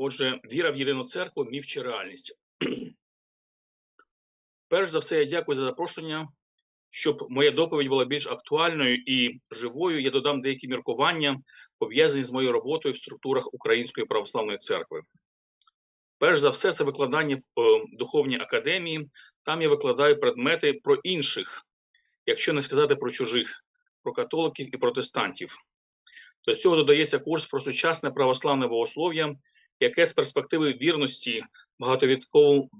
Отже, віра в єдину церкву, міф чи реальність. Перш за все, я дякую за запрошення. Щоб моя доповідь була більш актуальною і живою, я додам деякі міркування, пов'язані з моєю роботою в структурах Української православної церкви. Перш за все, це викладання в е, духовній академії. Там я викладаю предмети про інших, якщо не сказати про чужих, про католиків і протестантів. До цього додається курс про сучасне православне богослов'я, яке з перспективи вірності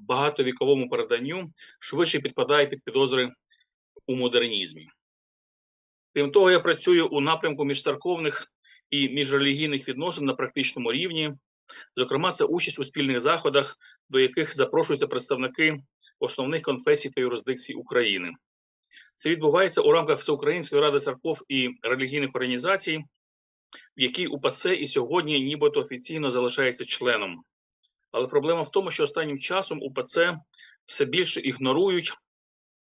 багатовіковому, переданню швидше підпадає під підозри у модернізмі. Крім того, я працюю у напрямку міжцерковних і міжрелігійних відносин на практичному рівні. Зокрема, це участь у спільних заходах, до яких запрошуються представники основних конфесій та юрисдикцій України. Це відбувається у рамках Всеукраїнської ради церков і релігійних організацій, в якій УПЦ і сьогодні нібито офіційно залишається членом. Але проблема в тому, що останнім часом УПЦ все більше ігнорують.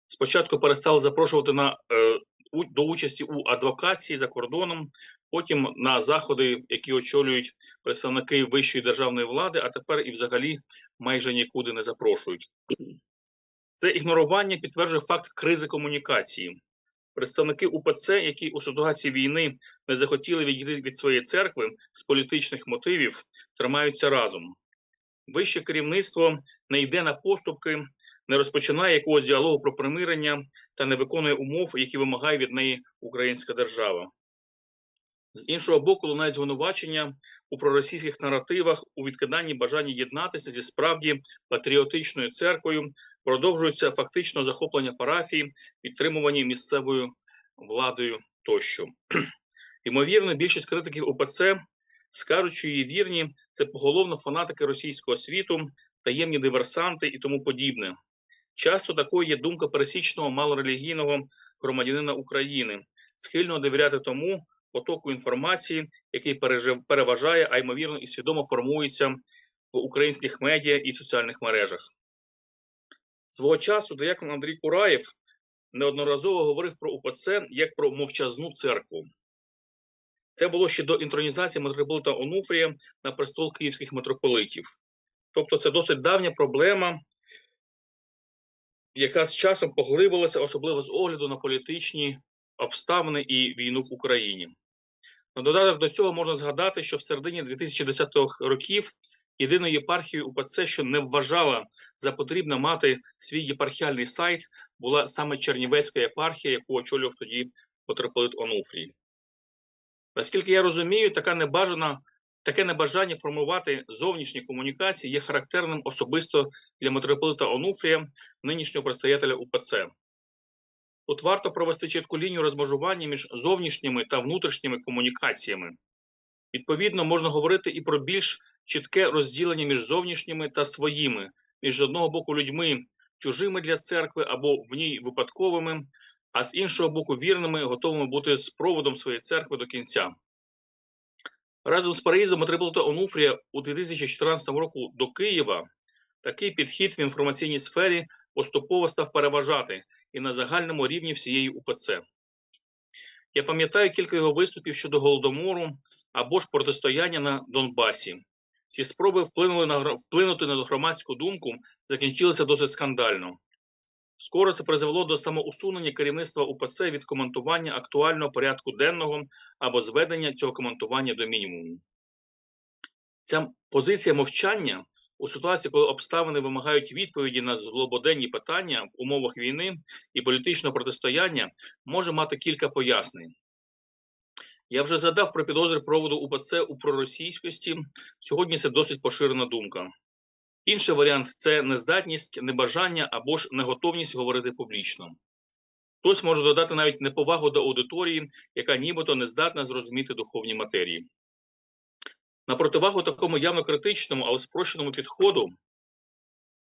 Спочатку перестали запрошувати на, е, до участі у адвокації за кордоном, потім на заходи, які очолюють представники вищої державної влади, а тепер і взагалі майже нікуди не запрошують. Це ігнорування підтверджує факт кризи комунікації. Представники УПЦ, які у ситуації війни не захотіли відійти від своєї церкви з політичних мотивів, тримаються разом. Вище керівництво не йде на поступки, не розпочинає якогось діалогу про примирення та не виконує умов, які вимагає від неї українська держава. З іншого боку, лунають звинувачення у проросійських наративах, у відкиданні бажання єднатися зі справді патріотичною церквою, продовжується фактично захоплення парафії, підтримувані місцевою владою тощо. Ймовірно, більшість критиків УПЦ скажуть, що її вірні це поголовно фанатики російського світу, таємні диверсанти і тому подібне. Часто такою є думка пересічного малорелігійного громадянина України, схильного довіряти тому потоку інформації, який пережив- переважає, а ймовірно і свідомо формується в українських медіа і соціальних мережах. Свого часу диякон Андрій Кураєв неодноразово говорив про УПЦ як про мовчазну церкву. Це було ще до інтронізації митрополита Онуфрія на престол київських митрополитів. Тобто це досить давня проблема, яка з часом поглибилася, особливо з огляду на політичні обставини і війну в Україні. На додаток до цього можна згадати, що в середині 2010-х років єдиною єпархією УПЦ, що не вважала за потрібне мати свій єпархіальний сайт, була саме Чернівецька єпархія, яку очолював тоді митрополит Онуфрій. Наскільки я розумію, така небажана, таке небажання формувати зовнішні комунікації є характерним особисто для митрополита Онуфрія, нинішнього предстоятеля УПЦ. Тут варто провести чітку лінію розмежування між зовнішніми та внутрішніми комунікаціями. Відповідно, можна говорити і про більш чітке розділення між зовнішніми та своїми, між з одного боку людьми, чужими для церкви або в ній випадковими, а з іншого боку, вірними, готовими бути з проводом своєї церкви до кінця. Разом з переїздом митрополита Онуфрія у 2014 року до Києва такий підхід в інформаційній сфері поступово став переважати і на загальному рівні всієї УПЦ. Я пам'ятаю кілька його виступів щодо голодомору або ж протистояння на Донбасі. Ці спроби вплинули на вплинути на громадську думку, закінчилися досить скандально. Скоро це призвело до самоусунення керівництва УПЦ від коментування актуального порядку денного або зведення цього коментування до мінімуму. Ця позиція мовчання у ситуації, коли обставини вимагають відповіді на злободенні питання в умовах війни і політичного протистояння, може мати кілька пояснень. Я вже згадав про підозри проводу УПЦ у проросійськості. Сьогодні це досить поширена думка. Інший варіант це нездатність, небажання або ж неготовність говорити публічно. Хтось може додати навіть неповагу до аудиторії, яка нібито не здатна зрозуміти духовні матерії. На противагу такому явно критичному, але спрощеному підходу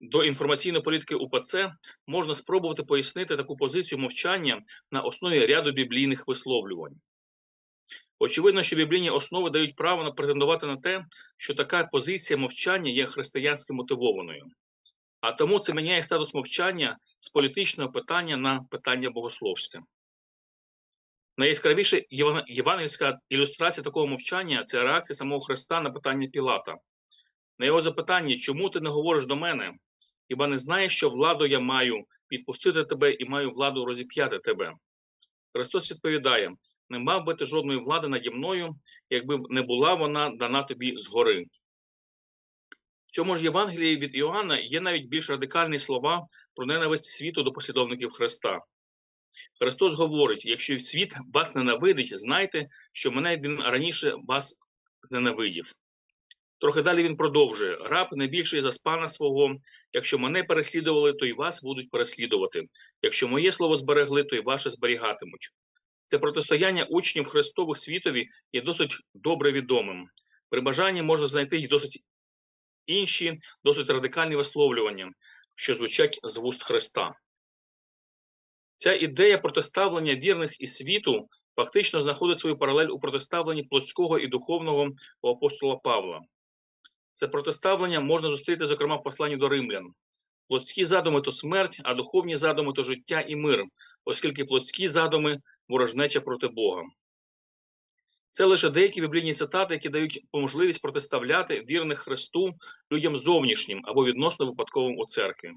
до інформаційної політики УПЦ можна спробувати пояснити таку позицію мовчання на основі ряду біблійних висловлювань. Очевидно, що біблійні основи дають право претендувати на те, що така позиція мовчання є християнськи мотивованою. А тому це міняє статус мовчання з політичного питання на питання богословське. Найяскравіша євангельська ілюстрація такого мовчання це реакція самого Христа на питання Пілата. На його запитання, чому ти не говориш до мене? Хіба не знаєш, що владу я маю відпустити тебе і маю владу розіп'яти тебе? Христос відповідає: не мав би ти жодної влади наді мною, якби не була вона дана тобі згори. В цьому ж Євангелії від Іоанна є навіть більш радикальні слова про ненависть світу до послідовників Христа. Христос говорить: якщо світ вас ненавидить, знайте, що мене він раніше вас зненавидів. Трохи далі він продовжує: раб не більший за спана свого. Якщо мене переслідували, то й вас будуть переслідувати. Якщо моє слово зберегли, то й ваше зберігатимуть. Це протистояння учнів Христових світові є досить добре відомим. При бажанні можна знайти й досить інші, досить радикальні висловлювання, що звучать з вуст Христа. Ця ідея протиставлення вірних і світу фактично знаходить свою паралель у протиставленні плотського і духовного у апостола Павла. Це протиставлення можна зустріти, зокрема, в посланні до римлян. Плотські задуми то смерть, а духовні задуми то життя і мир, оскільки плотські задуми ворожнеча проти Бога. Це лише деякі біблійні цитати, які дають можливість протиставляти вірних Христу людям зовнішнім або відносно випадковим у церкві.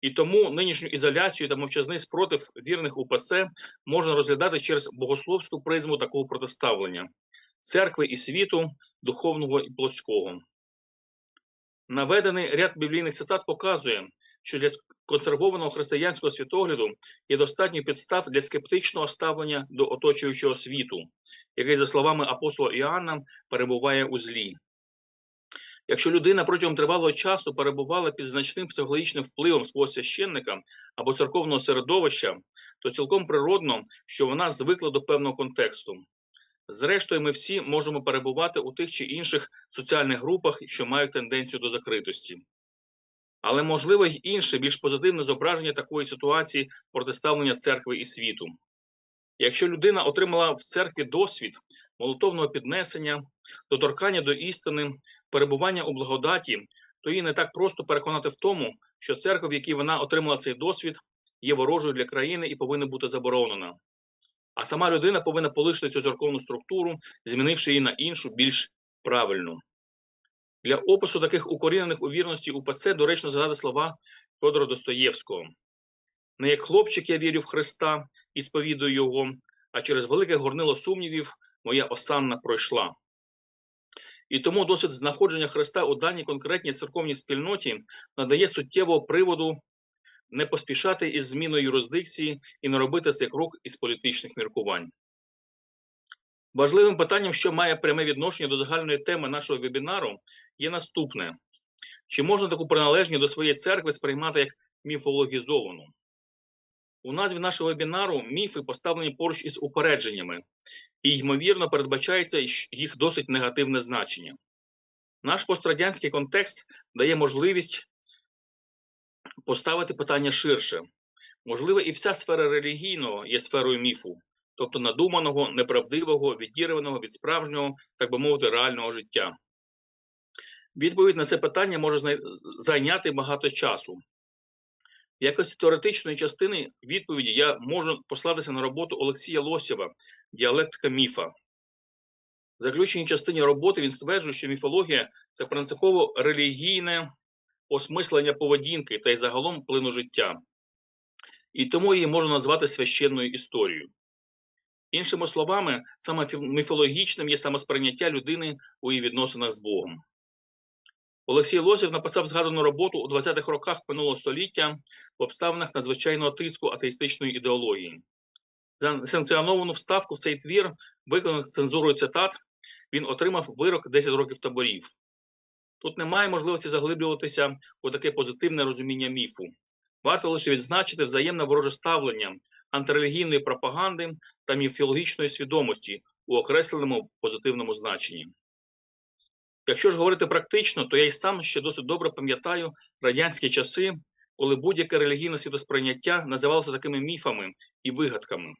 І тому нинішню ізоляцію та мовчазний спротив вірних УПЦ можна розглядати через богословську призму такого протиставлення церкви і світу, духовного і плотського. Наведений ряд біблійних цитат показує, що для консервованого християнського світогляду є достатньо підстав для скептичного ставлення до оточуючого світу, який, за словами апостола Іоанна, перебуває у злі. Якщо людина протягом тривалого часу перебувала під значним психологічним впливом свого священника або церковного середовища, то цілком природно, що вона звикла до певного контексту. Зрештою, ми всі можемо перебувати у тих чи інших соціальних групах, що мають тенденцію до закритості. Але можливо й інше, більш позитивне зображення такої ситуації протиставлення церкви і світу. Якщо людина отримала в церкві досвід молитовного піднесення, доторкання до істини, перебування у благодаті, то її не так просто переконати в тому, що церква, в якій вона отримала цей досвід, є ворожою для країни і повинна бути заборонена. А сама людина повинна полишити цю церковну структуру, змінивши її на іншу, більш правильну. Для опису таких укорінених у вірності УПЦ доречно згадати слова Федора Достоєвського. Не як хлопчик я вірю в Христа і сповідую Його, а через велике горнило сумнівів моя осанна пройшла. І тому досвід знаходження Христа у даній конкретній церковній спільноті надає суттєвого приводу не поспішати із зміною юрисдикції і не робити цей крок із політичних міркувань. Важливим питанням, що має пряме відношення до загальної теми нашого вебінару, є наступне: чи можна таку приналежність до своєї церкви сприймати як міфологізовану? У назві нашого вебінару міфи поставлені поруч із упередженнями, і, ймовірно, передбачається їх досить негативне значення. Наш пострадянський контекст дає можливість поставити питання ширше. Можливо, і вся сфера релігійного є сферою міфу, тобто надуманого, неправдивого, відірваного від справжнього, так би мовити, реального життя. Відповідь на це питання може зайняти багато часу. Якості теоретичної частини відповіді я можу послатися на роботу Олексія Лосєва Діалектика міфа. В заключеній частині роботи він стверджує, що міфологія це принципово релігійне осмислення поведінки та й загалом плину життя, і тому її можна назвати священною історією. Іншими словами, саме міфологічним є самосприйняття людини у її відносинах з Богом. Олексій Лосів написав згадану роботу у 20-х роках минулого століття в обставинах надзвичайного тиску атеїстичної ідеології. За санкціоновану вставку в цей твір, виконаних цензурою цитат, він отримав вирок 10 років таборів. Тут немає можливості заглиблюватися у таке позитивне розуміння міфу. Варто лише відзначити взаємне вороже ставлення антирелігійної пропаганди та міфологічної свідомості у окресленому позитивному значенні. Якщо ж говорити практично, то я й сам ще досить добре пам'ятаю радянські часи, коли будь-яке релігійне світосприйняття називалося такими міфами і вигадками.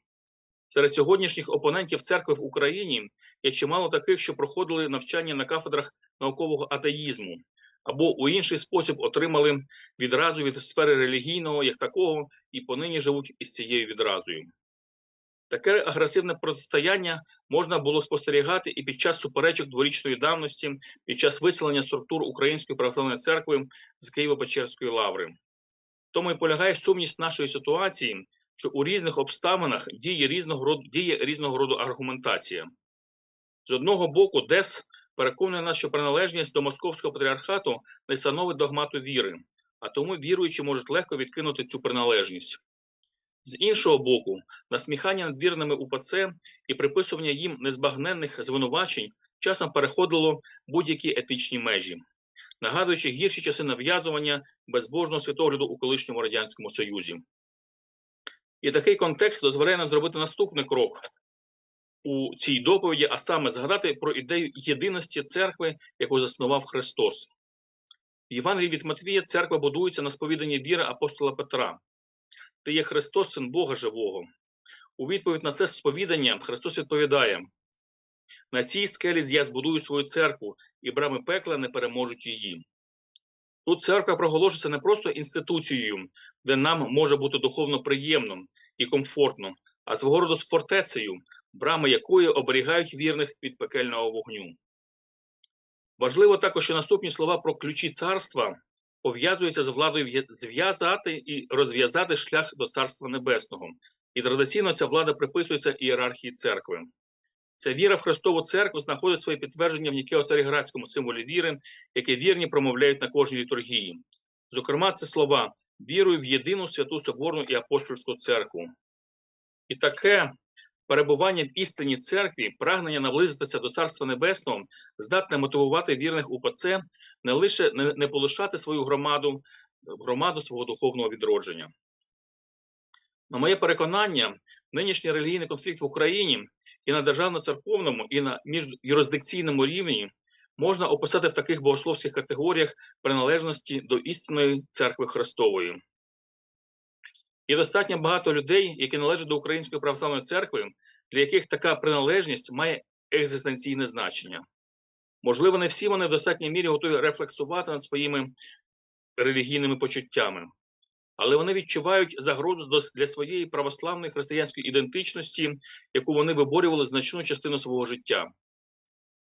Серед сьогоднішніх опонентів церкви в Україні є чимало таких, що проходили навчання на кафедрах наукового атеїзму, або у інший спосіб отримали відразу від сфери релігійного як такого, і понині живуть із цією відразою. Таке агресивне протистояння можна було спостерігати і під час суперечок дворічної давності, під час виселення структур Української православної церкви з Києво-Печерської лаври. Тому і полягає сумність нашої ситуації, що у різних обставинах діє різного роду, діє різного роду аргументація. З одного боку, ДЕС переконує нас, що приналежність до московського патріархату не становить догмату віри, а тому віруючі можуть легко відкинути цю приналежність. З іншого боку, насміхання над вірними УПЦ і приписування їм незбагненних звинувачень часом переходило будь-які етичні межі, нагадуючи гірші часи нав'язування безбожного світогляду у колишньому радянському союзі. І такий контекст дозволяє нам зробити наступний крок у цій доповіді, а саме згадати про ідею єдиності церкви, яку заснував Христос. В Євангелії від Матвія церква будується на сповіданні віри апостола Петра. Ти є Христос, син Бога живого. У відповідь на це сповідання Христос відповідає: на цій скелі я збудую свою церкву, і брами пекла не переможуть її. Тут церква проголошується не просто інституцією, де нам може бути духовно приємно і комфортно, а свого роду з фортецею, брами якої оберігають вірних від пекельного вогню. Важливо також, що наступні слова про ключі царства пов'язуються з владою зв'язати і розв'язати шлях до Царства Небесного. І традиційно ця влада приписується ієрархії церкви. Ця віра в Христову церкву знаходить своє підтвердження в Нікео-Царіградському символі віри, яке вірні промовляють на кожній літургії. Зокрема, це слова вірую в єдину святу соборну і апостольську церкву. І таке перебування в істині церкві, прагнення наблизитися до Царства Небесного, здатне мотивувати вірних УПЦ не лише не, не полишати свою громаду, громаду свого духовного відродження. На моє переконання, нинішній релігійний конфлікт в Україні і на державно-церковному, і на міжюрисдикційному рівні можна описати в таких богословських категоріях приналежності до істинної церкви Христової. Є достатньо багато людей, які належать до Української православної церкви, для яких така приналежність має екзистенційне значення. Можливо, не всі вони в достатній мірі готові рефлексувати над своїми релігійними почуттями, але вони відчувають загрозу для своєї православної християнської ідентичності, яку вони виборювали значну частину свого життя.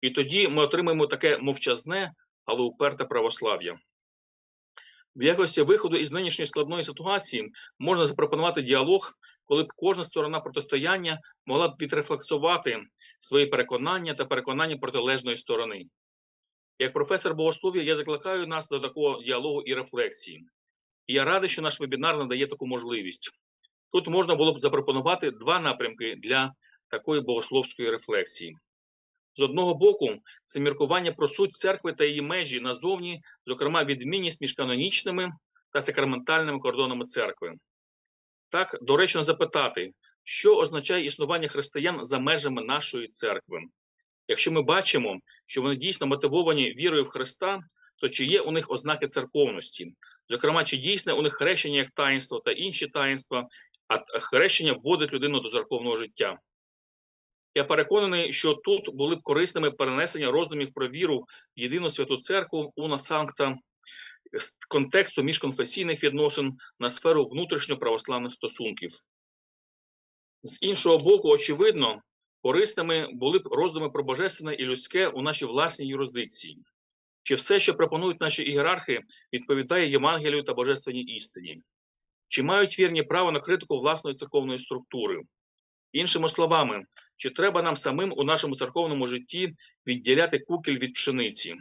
І тоді ми отримаємо таке мовчазне, але уперте православ'я. В якості виходу із нинішньої складної ситуації можна запропонувати діалог, коли б кожна сторона протистояння могла б відрефлексувати свої переконання та переконання протилежної сторони. Як професор богослов'я, я закликаю нас до такого діалогу і рефлексії. І я радий, що наш вебінар надає таку можливість. Тут можна було б запропонувати два напрямки для такої богословської рефлексії. З одного боку, це міркування про суть церкви та її межі назовні, зокрема відмінність між канонічними та сакраментальними кордонами церкви. Так, доречно запитати, що означає існування християн за межами нашої церкви. Якщо ми бачимо, що вони дійсно мотивовані вірою в Христа, то чи є у них ознаки церковності? Зокрема, чи дійсне у них хрещення як таїнство та інші таїнства, а хрещення вводить людину до церковного життя. Я переконаний, що тут були б корисними перенесення роздумів про віру в єдину святу церкву уна санкта контексту міжконфесійних відносин на сферу внутрішньоправославних стосунків. З іншого боку, очевидно, корисними були б роздуми про божественне і людське у нашій власній юрисдикції. Чи все, що пропонують наші ієрархи, відповідає Євангелію та божественній істині? Чи мають вірні право на критику власної церковної структури? Іншими словами, чи треба нам самим у нашому церковному житті відділяти кукіль від пшениці?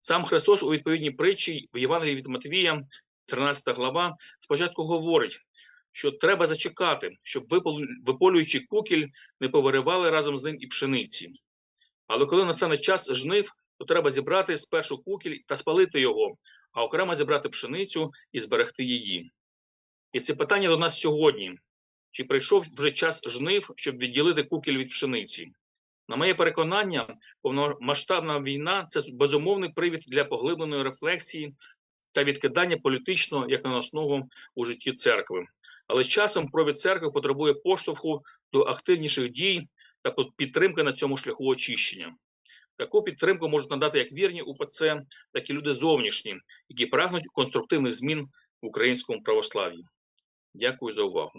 Сам Христос у відповідній притчі в Євангелії від Матвія, 13 глава, спочатку говорить, що треба зачекати, щоб виполюючи кукіль, не повиривали разом з ним і пшениці. Але коли настане час жнив, то треба зібрати спершу кукіль та спалити його, а окремо зібрати пшеницю і зберегти її. І це питання до нас сьогодні. Чи прийшов вже час жнив, щоб відділити кукіль від пшениці? На моє переконання, повномасштабна війна це безумовний привід для поглибленої рефлексії та відкидання політичного як наносного у житті церкви. Але часом провід церкви потребує поштовху до активніших дій та підтримки на цьому шляху очищення. Таку підтримку можуть надати як вірні УПЦ, так і люди зовнішні, які прагнуть конструктивних змін в українському православ'ї. Дякую за увагу.